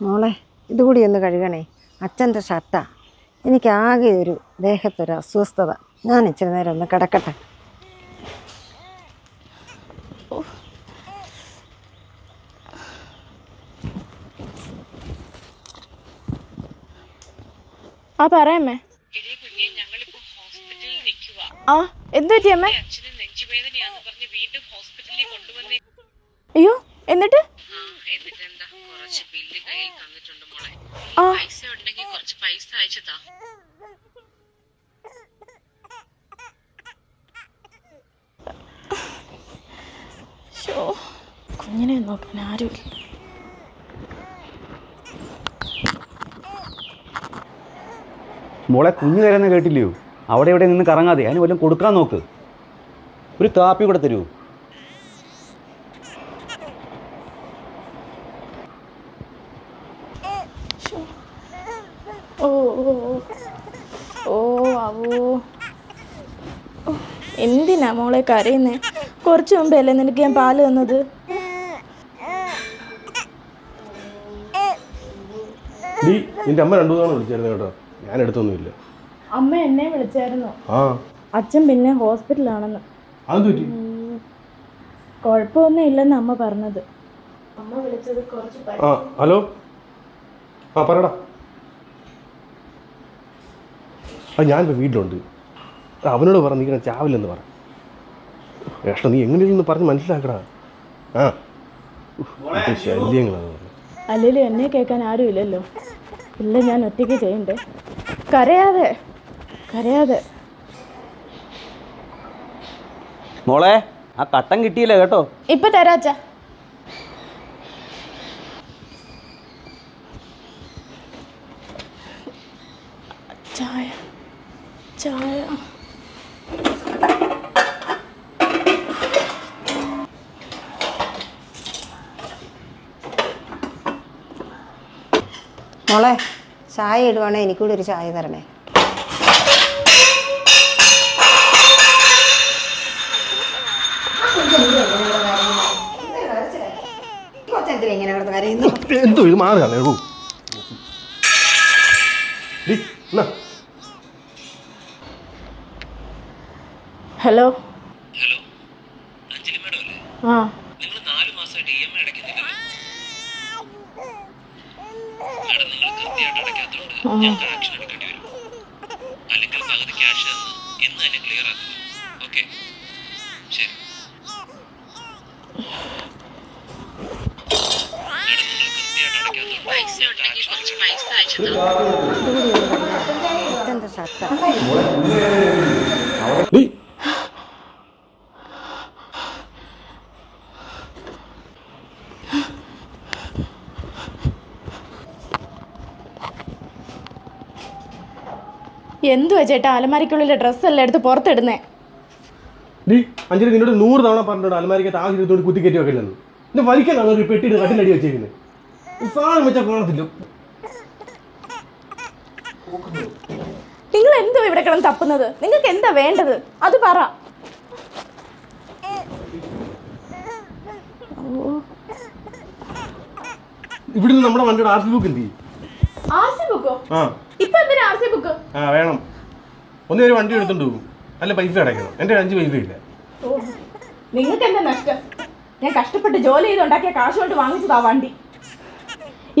മോളെ ഇതുകൂടി ഒന്ന് കഴുകണേ. അച്ഛന്റെ ഷർട്ടാ. എനിക്കാകെ ഒരു ദേഹത്തൊരു അസ്വസ്ഥത. ഞാൻ ഇച്ചിരി നേരം ഒന്ന് കിടക്കട്ടെ. ആ പറയമ്മേ ആ എന്ത് പറ്റിയമ്മേ അയ്യോ എന്നിട്ട്? ആ എന്നിട്ട് എന്താ? കുറച്ച് ബില്ല് കയ്യിൽ തന്നിട്ടുണ്ട് മോളെ. ആ. പൈസ ഉണ്ടെങ്കിൽ കുറച്ച് പൈസ അയച്ചു താ. ശോ കുഞ്ഞിനെ നോക്കാൻ ആരുമില്ല. മോളെ കുഞ്ഞു തരുന്ന കേട്ടില്ലയോ? അവിടെ ഇവിടെ നിന്ന് കറങ്ങാതെ. അതിന് വല്ലതും കൊടുക്കാൻ നോക്ക്. ഒരു കാപ്പി കൂടെ തരൂ ഓ ഓ ഓ. ഓ അവോ ഓ, എന്തിനാ മോളെ കരയുന്നേ. കുറച്ച് മുമ്പല്ലേ നിനക്ക് ഞാൻ പാൽ തന്നത്? നീ നിന്റെ അമ്മ രണ്ടു തവണ വിളിച്ചായിരുന്നു കേട്ടോ. ഞാൻ എടുത്തൊന്നുമില്ല. അമ്മ എന്നെ വിളിച്ചായിരുന്നു. ആ. അച്ഛൻ പിന്നെ ഹോസ്പിറ്റലാണെന്ന്. അത് പറ്റി? കുഴപ്പമൊന്നും ഇല്ലെന്ന് അമ്മ പറഞ്ഞത്. അമ്മ വിളിച്ചത് കുറച്ച് ആ ഹലോ? ആ പറയടാ. ആ ഞാനിപ്പോൾ വീട്ടിലുണ്ട്. അവനോട് പറ നീ ഇങ്ങനെ ചാവില്ലെന്ന് പറ. ഏഷ്ട നീ എങ്ങനെയെന്ന് പറഞ്ഞ് മനസ്സിലാക്കടാ? ആ. ഇത് ശല്യങ്ങളാണ് അല്ലെങ്കിലും എന്നെ കേൾക്കാൻ ആരും ഇല്ലല്ലോ. ഇല്ല ഞാൻ ഒറ്റയ്ക്ക് ചെയ്യണ്ടേ കരയാതെ കരയാതെ. മോളെ ആ കട്ടം കിട്ടിയില്ല കേട്ടോ? ഇപ്പൊ തരാച്ച ചായ ചായ മോളെ ചായ ഇടുവാണേ എനിക്കൂടി ഒരു ചായ തരണേ. എന്തോ ഇത് മാറുകയാണ് ഹലോ? ഹലോ അഞ്ജലി മേഡം അല്ലേ? ആ. നിങ്ങൾ കൃത്യമായിട്ട് അടയ്ക്കാത്തതുകൊണ്ട് ഞങ്ങൾക്ക് ആക്ഷൻ എടുക്കേണ്ടി വരും അല്ലെങ്കിൽ പകുതി ക്യാഷ് തന്ന് ഇന്ന് തന്നെ ക്ലിയർ ആക്കുക ഓക്കെ ശരി മേഡം നിങ്ങൾ കൃത്യമായിട്ട് അടയ്ക്കാത്തതുകൊണ്ട് പൈസ എന്തുവാ ചേട്ടാ അലമാരിക്കുള്ളിലെ ഡ്രസ്സെല്ലാം എടുത്ത് പുറത്തിടുന്നേ? ഡീ അഞ്ജലി നിന്നോട് നൂറ് തവണ പറഞ്ഞിട്ടുണ്ട് അലമാരിക്കകത്ത് ആവശ്യം കുത്തി കയറ്റി വെക്കില്ലെന്ന് എന്നെ വലിക്കാനാണ് ഒരു പെട്ടിയിട്ട് കട്ടിലടി വെച്ചേക്കുന്നത്. സാധനം വെച്ചാൽ കാണത്തില്ല നിങ്ങൾ എന്തോ ഇവിടെ കിടന്ന് തപ്പുന്നത്? നിങ്ങൾക്ക് എന്താ വേണ്ടത്? അത് പറ. ഇവിടുന്ന് നമ്മുടെ വണ്ടിയുടെ ആർ സി ബുക്ക് എന്ത് ചെയ്യും ആർ സി ബുക്കോ ആ. ഇപ്പൊ എന്തിനാ ആർ സി ബുക്ക് ആ വേണം. ഒന്നേ ഒരു വണ്ടി എടുത്തോണ്ട് പോകും. അല്ല പൈസ അടയ്ക്കണം. എന്റെ അഞ്ച് പൈസ ഇല്ല. നിങ്ങൾക്ക് എന്താ നഷ്ടം? ഞാൻ കഷ്ടപ്പെട്ട് ജോലി ചെയ്ത് ഉണ്ടാക്കിയ കാശ് കൊണ്ട് വാങ്ങിച്ചതാ വണ്ടി.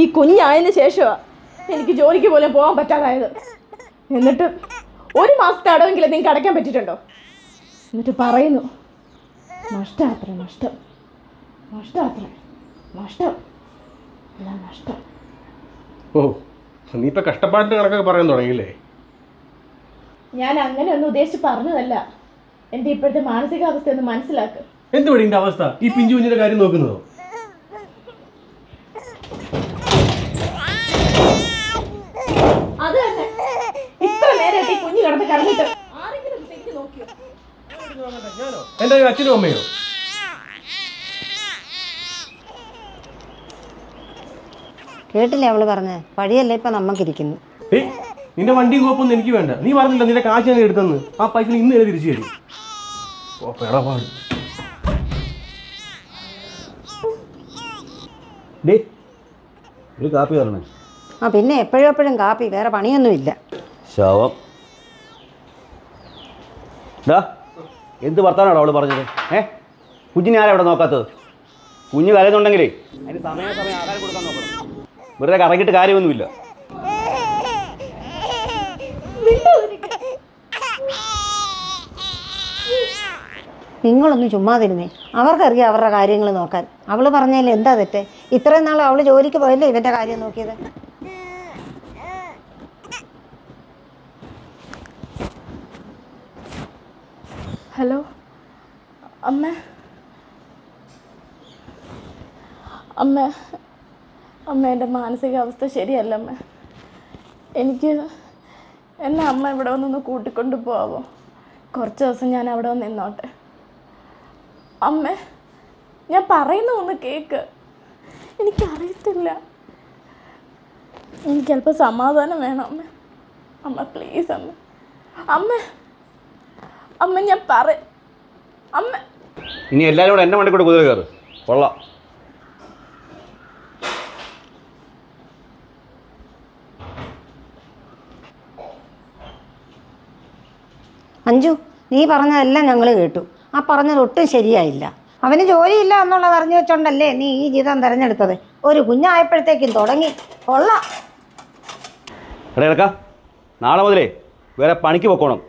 ഈ കുഞ്ഞായതിന് ശേഷമാ എനിക്ക് ജോലിക്ക് പോലും പോകാൻ പറ്റാതായത്. എന്നിട്ട് ഒരു മാസത്തെ അടവെങ്കിലും നിങ്ങൾക്ക് അടയ്ക്കാൻ പറ്റിയിട്ടുണ്ടോ? എന്നിട്ട് പറയുന്നു നഷ്ടമാത്ര നഷ്ടം. നഷ്ടമാത്ര നഷ്ടം. എല്ലാം നഷ്ടം. ഓ നീ ഇപ്പം കഷ്ടപ്പാടിന്റെ കണക്കൊക്കെ പറയാൻ തുടങ്ങിയില്ലേ? ഞാൻ അങ്ങനെ ഒന്നും ഉദ്ദേശിച്ച് പറഞ്ഞതല്ല. എന്റെ ഇപ്പോഴത്തെ മാനസികാവസ്ഥ ഒന്ന് മനസ്സിലാക്കുക എന്ത് പടിന്റെ അവസ്ഥ? ഈ പിഞ്ചു കുഞ്ഞിന്റെ കാര്യം നോക്കുന്നതോ? അത് തന്നെ. ഇത്ര നേരമായിട്ട് ഈ കുഞ്ഞു കിടന്ന് കിടന്നിട്ട് ആരെങ്കിലും തിരിഞ്ഞ് നോക്കിയോ? എന്റെ അച്ഛനും അമ്മയോ? കേട്ടില്ലേ അവൾ പറഞ്ഞേ പഴിയല്ലേ ഇപ്പൊ നമുക്കിരിക്കുന്നു ഏയ് നിന്റെ വണ്ടി കോപ്പൊന്നും എനിക്ക് വേണ്ട. നീ പറഞ്ഞില്ല നിന്റെ കാശ് ഞാൻ എടുത്തെന്ന്. ആ പൈസ നീ ഇന്ന് തന്നെ തിരിച്ചു തരും. ഓ പെടപാട് ഡേ ഒരു കാപ്പി തരണേ. ആ പിന്നെ എപ്പോഴും എപ്പോഴും കാപ്പി വേറെ പണിയൊന്നുമില്ല. ശവം. ഡാ എന്ത് വർത്താനാണോ അവൾ പറഞ്ഞത്? ഏ? കുഞ്ഞിനെ ആരാ ഇവിടെ നോക്കാത്തത്? കുഞ്ഞ് കരയുന്നുണ്ടെങ്കിലേ. അതിന് സമയാസമയം ആഹാരം കൊടുക്കാൻ നോക്കണം. വെറുതെ കറങ്ങിയിട്ട് കാര്യമൊന്നുമില്ല. നിങ്ങളൊന്ന് ചുമ്മാതിരുന്നേ. അവർക്കറിയാം അവരുടെ കാര്യങ്ങൾ നോക്കാൻ. അവൾ പറഞ്ഞാൽ എന്താ തെറ്റ്? ഇത്രയും നാൾ അവൾ ജോലിക്ക് പോയല്ലേ ഇവന്റെ കാര്യം നോക്കിയത്? ഹലോ? അമ്മ? അമ്മ? അമ്മ എന്റെ മാനസികാവസ്ഥ ശരിയല്ല അമ്മ. എനിക്ക് എന്നെ അമ്മ ഇവിടെ വന്നൊന്ന് കൂട്ടിക്കൊണ്ട് പോവാമോ കുറച്ച് ദിവസം ഞാൻ അവിടെ വന്ന് നിന്നോട്ടെ. അമ്മ ഞാൻ പറയുന്ന ഒന്ന് കേക്ക്. എനിക്കറിയത്തില്ല. എനിക്ക് അല്പം സമാധാനം വേണം അമ്മ. അമ്മ പ്ലീസ് അമ്മ. അമ്മ അമ്മ ഞാൻ പറ അമ്മ. ഇനി എല്ലാവരും കൂടെ എന്റെ വണ്ടി കൂടെ കുതിര കയറ്. കൊള്ളാം. അഞ്ജു നീ പറഞ്ഞതെല്ലാം ഞങ്ങൾ കേട്ടു. ആ പറഞ്ഞത് ഒട്ടും ശരിയായില്ല. അവന് ജോലിയില്ല എന്നുള്ളത് അറിഞ്ഞു വെച്ചോണ്ടല്ലേ നീ ഈ ജീവിതം തിരഞ്ഞെടുത്തത്. ഒരു കുഞ്ഞായപ്പോഴത്തേക്കും തുടങ്ങി. കൊള്ളാം. എടാ നാളെ മുതലേ വേറെ പണിക്ക് പോക്കോണം.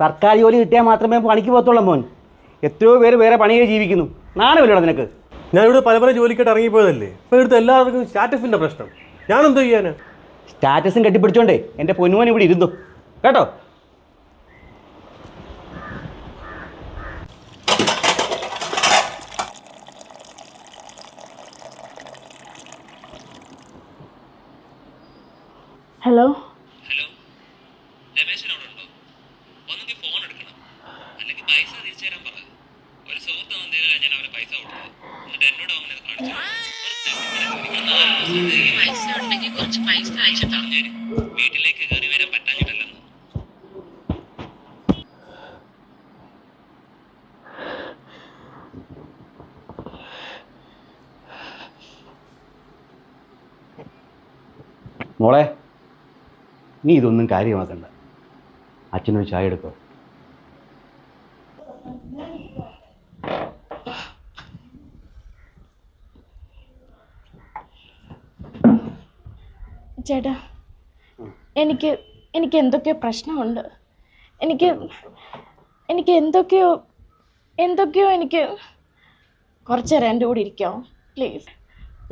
സർക്കാർ ജോലി കിട്ടിയാൽ മാത്രമേ പണിക്ക് പോകത്തുള്ളൂ മോൻ. എത്രയോ പേര് വേറെ പണിയെ ജീവിക്കുന്നു. നാണമില്ലടാ നിനക്ക്? ഞാൻ ഇവിടെ പല പല ജോലിക്കായിട്ട് ഇറങ്ങിപ്പോയതല്ലേ? ഇപ്പോൾ ഇവിടുത്തെ എല്ലാവർക്കും സ്റ്റാറ്റസിന്റെ പ്രശ്നം. ഞാനെന്തോ ചെയ്യാനാ? സ്റ്റാറ്റസും കെട്ടിപ്പിടിച്ചോണ്ടേ എന്റെ പൊന്നുമോൻ ഇവിടെ ഇരുന്നു. കേട്ടോ? ഹലോ? ഹലോ? രമേശൻ അവിടെ ഉണ്ടോ ഒന്നെങ്കിൽ ഫോൺ എടുക്കണം. അല്ലെങ്കിൽ പൈസ തിരിച്ചു തരാൻ പറ. ഒരു സുഹൃത്ത് വന്നതിൽ ഞാൻ അവരെ പൈസ കൊടുത്തത് എന്നിട്ട് എന്നോട് അങ്ങനെ കാണിച്ചു പൈസ ഉണ്ടെങ്കിൽ കുറച്ച് പൈസ അയച്ചു തന്നേര്. വീട്ടിലേക്ക് കയറി വരാൻ പറ്റാഞ്ഞിട്ടല്ലെന്ന്. മോളെ? നീ ഇതൊന്നും കാര്യമാക്കണ്ട. അച്ഛനൊരു ചായ എടുക്കോ ചേട്ടാ എനിക്ക് എനിക്ക് എന്തൊക്കെയോ പ്രശ്നമുണ്ട്. എനിക്ക് എനിക്ക് എന്തൊക്കെയോ എന്തൊക്കെയോ എനിക്ക് കുറച്ചേരം എന്റെ കൂടെ ഇരിക്കാമോ പ്ലീസ്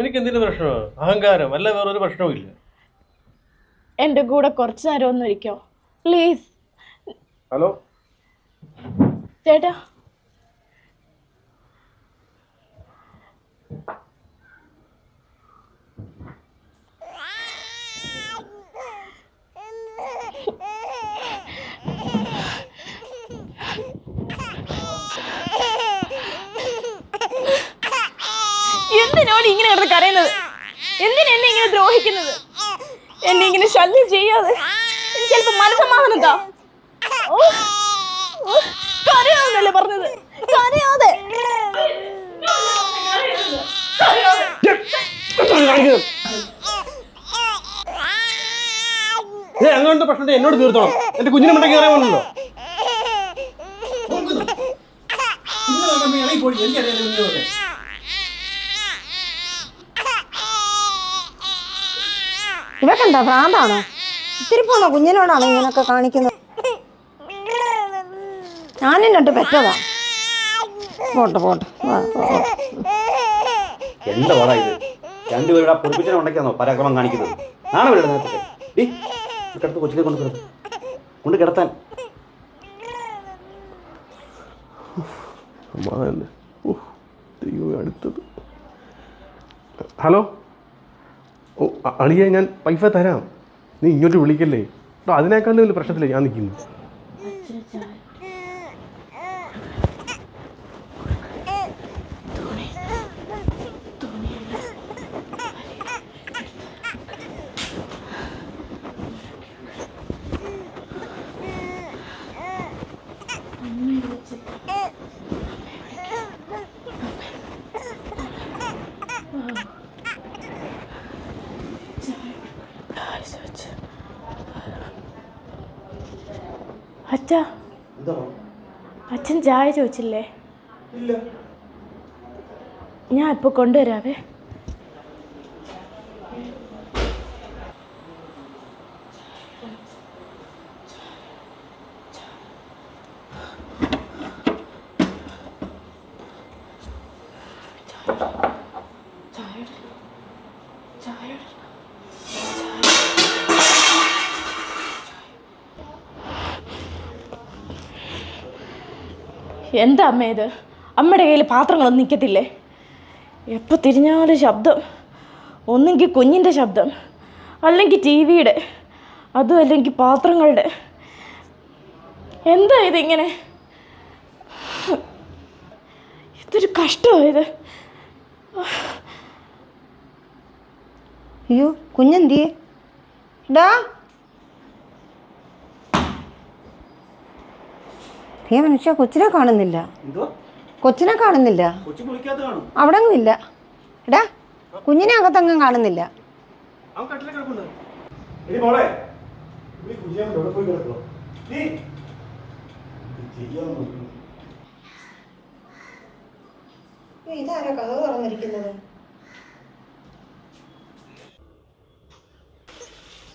എനിക്ക് എന്തിനു പ്രശ്നമാണ് അഹങ്കാരം അല്ല വേറൊരു പ്രശ്നവും ഇല്ല എന്റെ കൂടെ കുറച്ച് നേരം ഒന്ന് ഇരിക്കോ? പ്ലീസ് ഹലോ ചേട്ടാ. എന്തിനോട് ഇങ്ങനെ കരയുന്നത്? എന്തിനെന്നെ ഇങ്ങനെ ദ്രോഹിക്കുന്നത്? എന്നെ ഇങ്ങനെ ശല്യം ചെയ്യാതെ. എനിക്ക് ചിലപ്പോ മനസ്സമാധാനം ഓ, കരയാന്നല്ലേ പറഞ്ഞത്? കരയാതെ. അങ്ങോട്ട് അങ്ങനത്തെ പ്രശ്നത്തെ എന്നോട് തീർത്തോണം. എന്റെ കുഞ്ഞിനെ മണ്ടയ്ക്ക് കയറാൻ പോകണല്ലോ ഇവക്കെന്താ ഭ്രാന്താണോ? ഇത്തിരി പോന്ന കുഞ്ഞിനോടാണോ ഇങ്ങനൊക്കെ കാണിക്കുന്നത് ഞാനും രണ്ട് പെറ്റതാ. പോട്ടെ പോട്ടെ. എന്താ വാടാ ഇത്? രണ്ടുപേരുടെ പൊടിപ്പിച്ചിനെ ഉണ്ടാക്കിയാണോ പരാക്രമം കാണിക്കുന്നത്? നാളെ നേരത്തെ ഡീ കിടത്ത് കൊച്ചിനെ കൊണ്ട് കിടത്ത്. കൊണ്ട് കിടത്താൻ. അടുത്തത്. ഹലോ? അളിയെ ഞാൻ പൈസ തരാം. നീ ഇങ്ങോട്ട് വിളിക്കല്ലേ? കേട്ടോ അതിനേക്കാളും വലിയ പ്രശ്നത്തില്ല ഞാൻ നിൽക്കുന്നു അച്ഛാ. അച്ഛൻ ചായ ചോദിച്ചില്ലേ? ഞാൻ ഇപ്പോൾ കൊണ്ടുവരാവേ. എന്താ അമ്മ ഇത്? അമ്മയുടെ കയ്യിൽ പാത്രങ്ങളൊന്നും നിൽക്കത്തില്ലേ എപ്പോൾ തിരിഞ്ഞാലും ശബ്ദം. ഒന്നെങ്കിൽ കുഞ്ഞിന്റെ ശബ്ദം. അല്ലെങ്കിൽ ടി വിയുടെ. അതും അല്ലെങ്കിൽ പാത്രങ്ങളുടെ. എന്താ ഇതിങ്ങനെ ഇതൊരു കഷ്ടമായത് അയ്യോ കുഞ്ഞെന്തിയേ? ഡാ ഏ മനുഷ്യ കൊച്ചിനെ കാണുന്നില്ല. എന്തോ കൊച്ചിനെ കാണുന്നില്ല. കൊച്ചു കുളിക്കാത്ത കാണും. അവിടെ അങ്ങും ഇല്ല എടാ കുഞ്ഞിനെ അകത്തങ്ങും കാണുന്നില്ല ഇതാരാ കഥ തുറന്നിരിക്കുന്നത്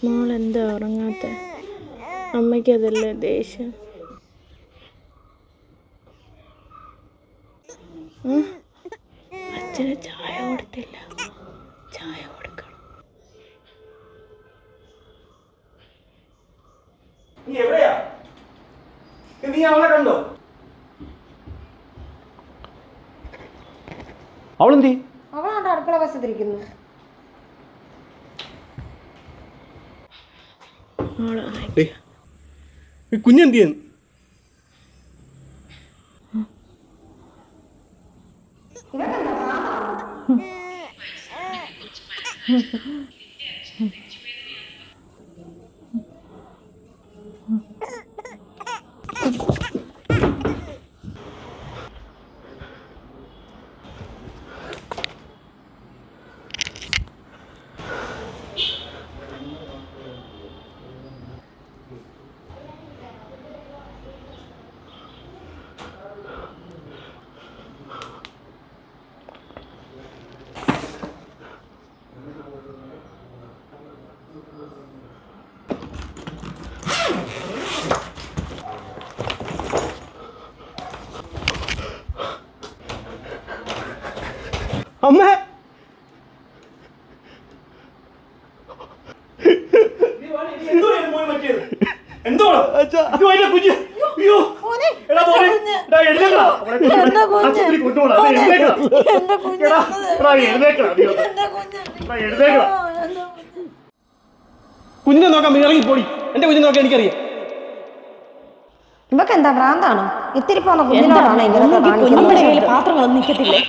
മോൾ എന്താ ഉറങ്ങാത്ത? അമ്മയ്ക്കതല്ലേ ദേഷ്യം? അച്ഛന് ചായ കൊടുത്തില്ല. ചായ കൊടുക്കണം. നീ അവളെ കണ്ടോ? അവളെന്തി? അവളാണ്ട് അടുക്കള വശത്തിരിക്കുന്നു. കുഞ്ഞെന്തിയൻ 違ったかな എഴുന്നേക്കടാ. കുഞ്ഞിനെ നോക്കാൻ നീ ഇറങ്ങി പോടി എന്റെ കുഞ്ഞിനെ നോക്കാൻ എനിക്കറിയാം. ഇവക്ക് എന്താ ഭ്രാന്താണോ? ഇത്തിരി പോന്ന കുഞ്ഞിനോടാണ് പാത്രങ്ങളൊന്നും നിൽക്കത്തില്ലേ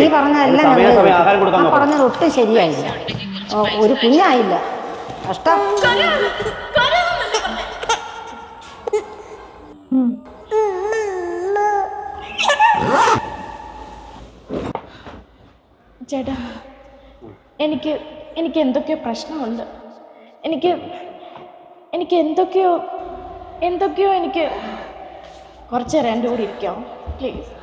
നീ പറഞ്ഞ എല്ലാം നോക്കണം. പറഞ്ഞത് ഒട്ടും ശരിയായില്ല. ഒരു കുഞ്ഞായില്ല. കഷ്ടം. ചേട്ടാ എനിക്ക് എനിക്ക് എന്തൊക്കെയോ പ്രശ്നമുണ്ട്. എനിക്ക് എനിക്ക് എന്തൊക്കെയോ എന്തൊക്കെയോ എനിക്ക് കുറച്ച് നേരം എന്റെ ഇരിക്കാം. പ്ലീസ്